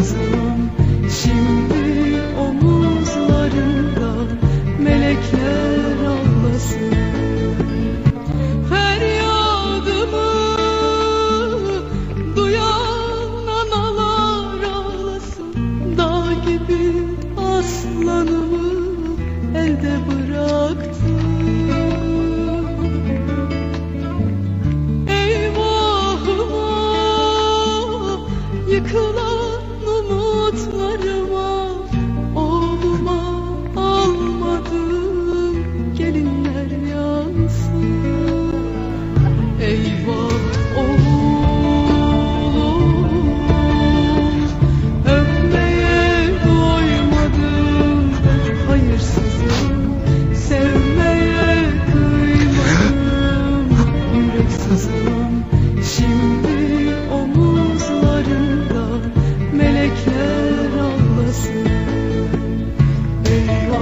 Yüreksizim Şimdi omuzlarında Melekler ağlasın. Feryadımı duyan analar ağlasın. Dağ gibi aslanımı elde bıraktım Eyvahıma yıkılan